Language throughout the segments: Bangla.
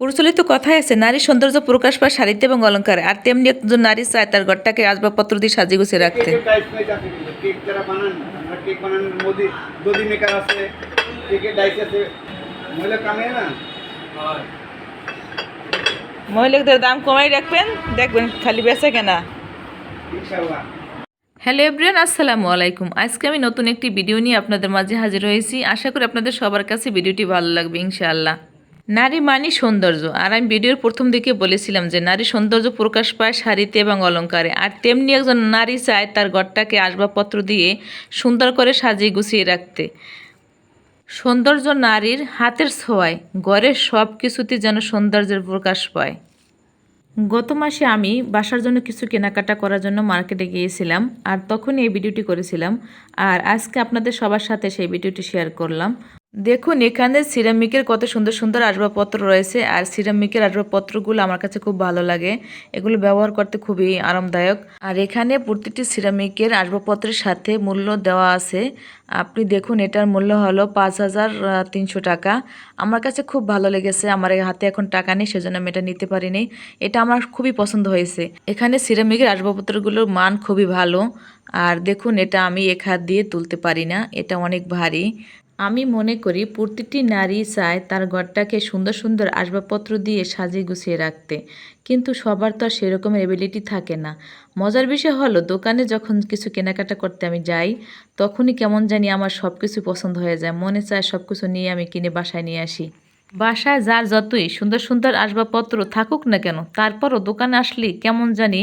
প্রচলিত কথাই আছে নারী সৌন্দর্য প্রকাশ পায় শাড়িতে এবং অলঙ্কারে আর তেমনি একজন নারী চায় তার ঘরটাকে আসবাবপত্র দিয়ে সাজিয়ে গুছিয়ে রাখতে। কেকের ডাইস মেজ আছে কিন্তু কেক যারা বানান? আমরা কেক বানানোর মোদি দদি মেকার আছে কেকের ডাইস আছে? মহিলা কামে না? মহিলাদের দাম কমাই রাখবেন দেখবেন খালি বেচে কেনা। হ্যালো এভরিয়ান আসসালামু আলাইকুম। আজকে আমি নতুন একটি ভিডিও নিয়ে আপনাদের মাঝে হাজির হয়েছি। আশা করি আপনাদের সবার কাছে ভিডিওটি ভালো লাগবে ইনশাআল্লাহ। নারী মানি সৌন্দর্য। আর আমি ভিডিওর প্রথম দিকে বলেছিলাম যে নারী সৌন্দর্য প্রকাশ পায় শাড়িতে এবং অলঙ্কারে আর তেমনি একজন নারী চায় তার ঘরটাকে আসবাবপত্র দিয়ে সুন্দর করে সাজিয়ে গুছিয়ে রাখতে। সৌন্দর্য নারীর হাতের ছোঁয়ায়, ঘরের সব কিছুতে যেন সৌন্দর্যের প্রকাশ পায়। গত মাসে আমি বাসার জন্য কিছু কেনাকাটা করার জন্য মার্কেটে গিয়েছিলাম আর তখনই এই ভিডিওটি করেছিলাম। আর আজকে আপনাদের সবার সাথে সেই ভিডিওটি শেয়ার করলাম। দেখুন, এখানে সিরামিকের কত সুন্দর সুন্দর আসবাবপত্র রয়েছে আর সিরামিকের আসবাবপত্রগুলো আমার কাছে খুব ভালো লাগে। এগুলো ব্যবহার করতে খুবই আরামদায়ক। আর এখানে প্রতিটি সিরামিকের আসবাবপত্রের সাথে মূল্য দেওয়া আছে। আপনি দেখুন, এটার মূল্য হলো পাঁচ হাজার তিনশো টাকা। আমার কাছে খুব ভালো লেগেছে। আমার হাতে এখন টাকা নেই, সেজন্য আমি এটা নিতে পারিনি। এটা আমার খুবই পছন্দ হয়েছে। এখানে সিরামিকের আসবাবপত্রগুলোর মান খুবই ভালো। আর দেখুন, এটা আমি এক হাত দিয়ে তুলতে পারি না। এটা অনেক ভারী। আমি মনে করি প্রতিটি নারী চায় তার ঘরটাকে সুন্দর সুন্দর আসবাবপত্র দিয়ে সাজিয়ে গুছিয়ে রাখতে। কিন্তু সবার তো আর সেরকম এবিলিটি থাকে না। মজার বিষয় হলো, দোকানে যখন কিছু কেনাকাটা করতে আমি যাই, তখনই কেমন জানি আমার সব কিছু পছন্দ হয়ে যায়। মনে চায় সব কিছু নিয়ে আমি কিনে বাসায় নিয়ে আসি। বাসায় যার যতই সুন্দর সুন্দর আসবাবপত্র থাকুক না কেন, তারপরও দোকানে আসলে কেমন জানি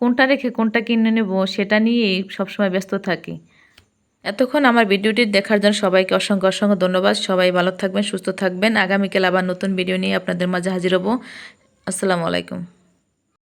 কোনটা রেখে কোনটা কিনে নেব সেটা নিয়েই সবসময় ব্যস্ত থাকি। এতক্ষণ আমার ভিডিওটি দেখার জন্য সবাইকে অসংখ্য অসংখ্য ধন্যবাদ। সবাই ভালো থাকবেন, সুস্থ থাকবেন। আগামীকাল আবার নতুন ভিডিও নিয়ে আপনাদের মাঝে হাজির হব। আসসালামু আলাইকুম।